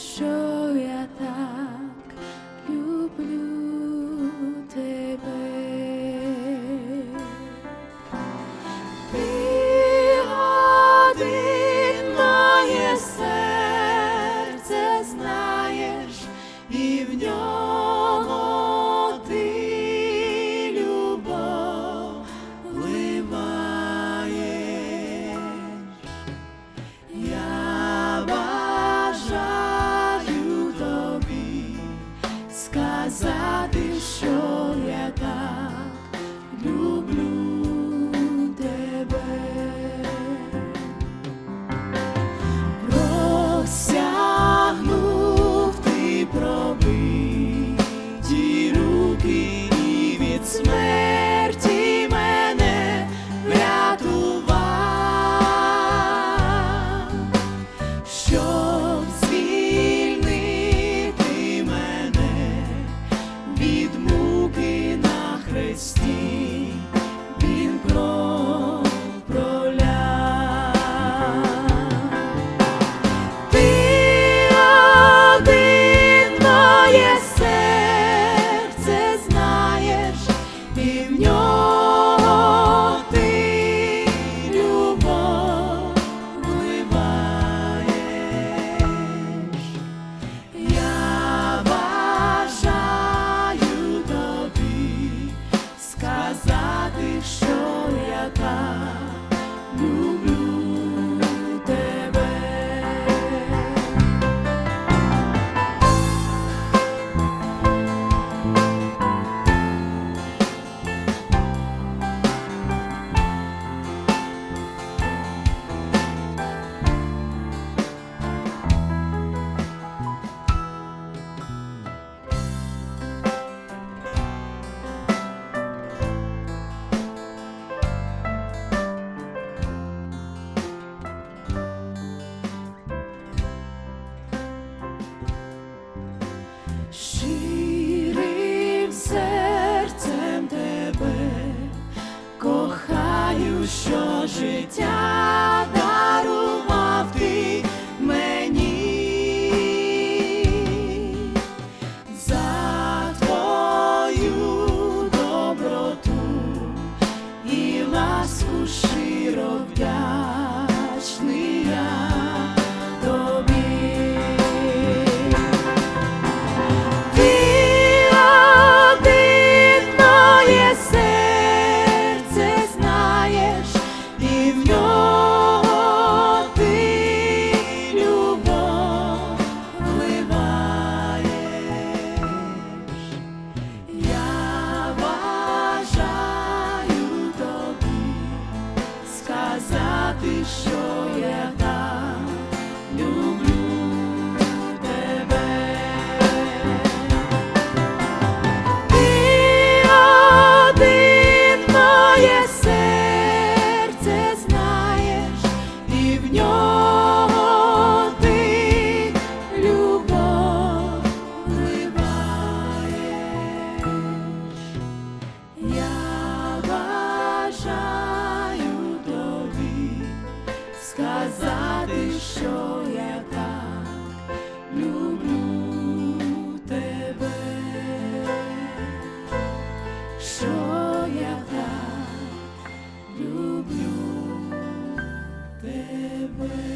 show you that. сказати, що я так люблю тебе, просягнув ти пробиті руки від смерті. що життя дарував ти мені за твою доброту і ласку широ вдячну. сказати, що я так люблю тебе, що я так люблю тебе.